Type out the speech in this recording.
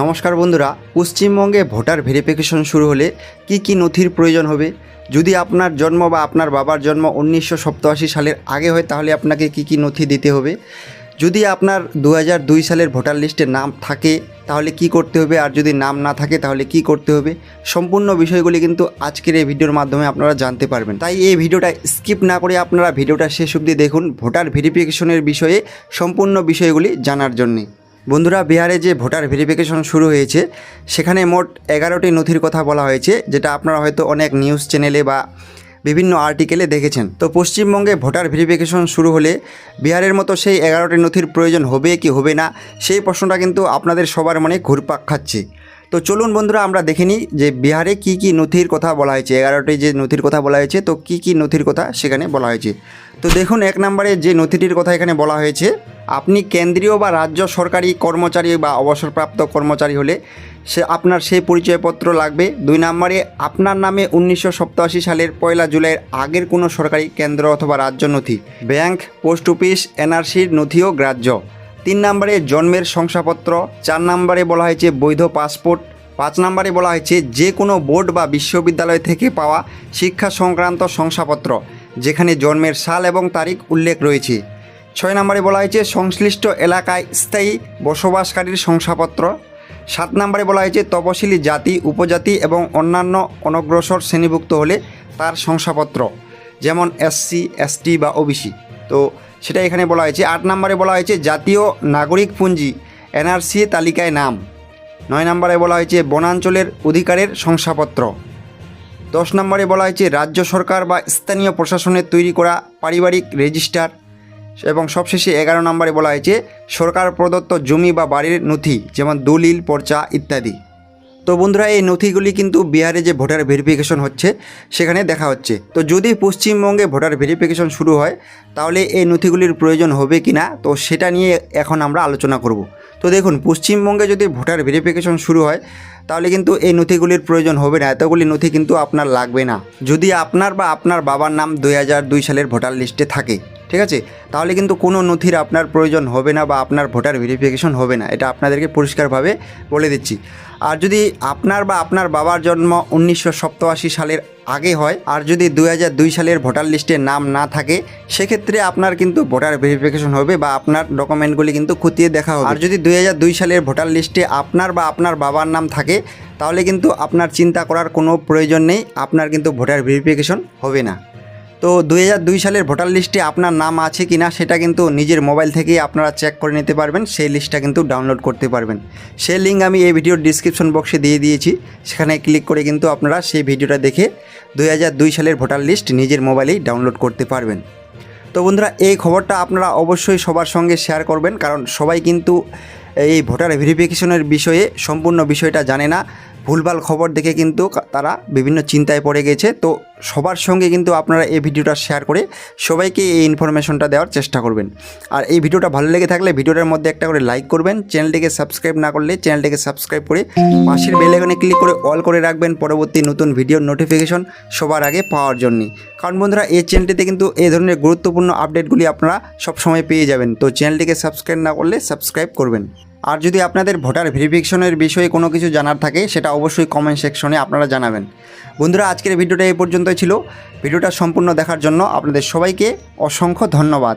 নমস্কার বন্ধুরা, পশ্চিমবঙ্গে ভোটার ভেরিফিকেশন শুরু হলে কি কি নথির প্রয়োজন হবে? যদি আপনার জন্ম বা আপনার বাবার জন্ম উনিশশো সালের আগে হয়, তাহলে আপনাকে কি কি নথি দিতে হবে? যদি আপনার দু সালের ভোটার লিস্টে নাম থাকে, তাহলে কি করতে হবে? আর যদি নাম না থাকে, তাহলে কি করতে হবে? সম্পূর্ণ বিষয়গুলি কিন্তু আজকের এই ভিডিওর মাধ্যমে আপনারা জানতে পারবেন। তাই এই ভিডিওটা স্কিপ না করে আপনারা ভিডিওটা শেষ অবধি দেখুন ভোটার ভেরিফিকেশনের বিষয়ে সম্পূর্ণ বিষয়গুলি জানার জন্যে। বন্ধুরা, বিহারে যে ভোটার ভেরিফিকেশন শুরু হয়েছে, সেখানে মোট এগারোটি নথির কথা বলা হয়েছে, যেটা আপনারা হয়তো অনেক নিউজ চ্যানেলে বা বিভিন্ন আর্টিকেলে দেখেছেন। তো পশ্চিমবঙ্গে ভোটার ভেরিফিকেশন শুরু হলে বিহারের মতো সেই এগারোটি নথির প্রয়োজন হবে কি হবে না, সেই প্রশ্নটা কিন্তু আপনাদের সবার মনে ঘুরপাক খাচ্ছে। তো চলুন বন্ধুরা, আমরা দেখে নিই যে বিহারে কি কি নথির কথা বলা হয়েছে, এগারোটি যে নথির কথা বলা হয়েছে, তো কি কি নথির কথা সেখানে বলা হয়েছে। তো দেখুন, এক নম্বরে যে নথিটির কথা এখানে বলা হয়েছে আপনি কেন্দ্রীয় বা রাজ্য সরকারি কর্মচারী বা অবসরপ্রাপ্ত কর্মচারী হলে সে আপনার সেই পরিচয়পত্র লাগবে। দুই নম্বরে, আপনার নামে উনিশশো সালের পয়লা জুলাইয়ের আগের কোনো সরকারি কেন্দ্র অথবা রাজ্য নথি। ব্যাংক, পোস্ট অফিস এনআরসির নথিও গ্রাহ্য। তিন নম্বরে, জন্মের শংসাপত্র। চার নম্বরে বলা হয়েছে বৈধ পাসপোর্ট। পাঁচ নম্বরে বলা হয়েছে যে কোনো বোর্ড বা বিশ্ববিদ্যালয় থেকে পাওয়া শিক্ষা সংক্রান্ত শংসাপত্র, যেখানে জন্মের সাল এবং তারিখ উল্লেখ রয়েছে। ছয় নম্বরে বলা হয়েছে, সংশ্লিষ্ট এলাকায় স্থায়ী বসবাসকারীর শংসাপত্র। সাত নম্বরে বলা হয়েছে, তপশিলি জাতি, উপজাতি এবং অন্যান্য অনগ্রসর শ্রেণীভুক্ত হলে তার শংসাপত্র, যেমন এসসি এসটি বা ওবিসি। তো সেটা এখানে বলা হয়েছে। আট নম্বরে বলা হয়েছে, জাতীয় নাগরিক পুঞ্জি এনআরসি তালিকায় নাম। নয় নম্বরে বলা হয়েছে, বনাঞ্চলের অধিকারের শংসাপত্র। দশ নম্বরে বলা হয়েছে, রাজ্য সরকার বা স্থানীয় প্রশাসনের তৈরি করা পারিবারিক রেজিস্টার এবং সবশেষে এগারো নম্বরে বলা হয়েছে, সরকার প্রদত্ত জমি বা বাড়ির নথি, যেমন দলিল, পর্চা ইত্যাদি। তো বন্ধুরা, এই নথিগুলি কিন্তু বিহারে যে ভোটার ভেরিফিকেশন হচ্ছে, সেখানে দেখা হচ্ছে। তো যদি পশ্চিমবঙ্গে ভোটার ভেরিফিকেশন শুরু হয়, তাহলে এই নথিগুলির প্রয়োজন হবে কি না? তো সেটা নিয়ে এখন আমরা আলোচনা করব। তো দেখুন, পশ্চিমবঙ্গে যদি ভোটার ভেরিফিকেশন শুরু হয়, তাহলে কিন্তু এই নথিগুলির প্রয়োজন হবে না। এতগুলি নথি কিন্তু আপনার লাগবে না। যদি আপনার বা আপনার বাবার নাম দুই সালের ভোটার লিস্টে থাকে ঠিক আছে? তাহলে কিন্তু কোনো নথির আপনার প্রয়োজন হবে না বা আপনার ভোটার ভেরিফিকেশন হবে না। এটা আপনাদেরকে পরিষ্কারভাবে বলে দিচ্ছি। আর যদি আপনার বা আপনার বাবার জন্ম উনিশশো সালের আগে হয়, আর যদি দুই সালের ভোটার লিস্টে নাম না থাকে, সেক্ষেত্রে আপনার কিন্তু ভোটার ভেরিফিকেশন হবে বা আপনার ডকুমেন্টগুলি কিন্তু খতিয়ে দেখা হবে। আর যদি দুই সালের ভোটার লিস্টে আপনার বা আপনার বাবার নাম থাকে, তাহলে কিন্তু আপনার চিন্তা করার কোনো প্রয়োজন নেই, আপনার কিন্তু ভোটার ভেরিফিকেশন হবে না। তো দুই সালের ভোটার লিস্টে আপনার নাম আছে কি না সেটা কিন্তু নিজের মোবাইল থেকেই আপনারা চেক করে নিতে পারবেন, সেই লিস্টটা কিন্তু ডাউনলোড করতে পারবেন। সেই লিঙ্ক আমি এই ভিডিওর ডিসক্রিপশন বক্সে দিয়ে দিয়েছি, সেখানে ক্লিক করে কিন্তু আপনারা সেই ভিডিওটা দেখে দুই সালের ভোটার লিস্ট নিজের মোবাইলেই ডাউনলোড করতে পারবেন। তো বন্ধুরা, এই খবরটা আপনারা অবশ্যই সবার সঙ্গে শেয়ার করবেন, কারণ সবাই কিন্তু এই ভোটার ভেরিফিকেশনের বিষয়ে সম্পূর্ণ বিষয়টা জানে না। ভুলভাল খবর দেখে কিন্তু তারা বিভিন্ন চিন্তায় পড়ে গেছে। তো সবার সঙ্গে কিন্তু আপনারা এই ভিডিওটা শেয়ার করে সবাইকে এই ইনফরমেশনটা দেওয়ার চেষ্টা করবেন। আর এই ভিডিওটা ভালো লেগে থাকলে ভিডিওটার মধ্যে একটা করে লাইক করবেন। চ্যানেলটিকে সাবস্ক্রাইব না করলে চ্যানেলটিকে সাবস্ক্রাইব করে পাশের বেল আইকনে ক্লিক করে অল করে রাখবেন পরবর্তী নতুন ভিডিওর নোটিফিকেশন সবার আগে পাওয়ার জন্য। কারণ বন্ধুরা, এই চ্যানেলটিতে কিন্তু এই ধরনের গুরুত্বপূর্ণ আপডেটগুলি আপনারা সবসময় পেয়ে যাবেন। তো চ্যানেলটিকে সাবস্ক্রাইব না করলে সাবস্ক্রাইব করবেন। আর যদি আপনাদের ভোটার ভেরিফিকেশনের বিষয়ে কোনো কিছু জানার থাকে, সেটা অবশ্যই কমেন্ট সেকশনে আপনারা জানাবেন। বন্ধুরা, আজকের ভিডিওটা এই পর্যন্তই। ছিল ভিডিওটা সম্পূর্ণ দেখার জন্য আপনাদের সবাইকে অসংখ্য ধন্যবাদ।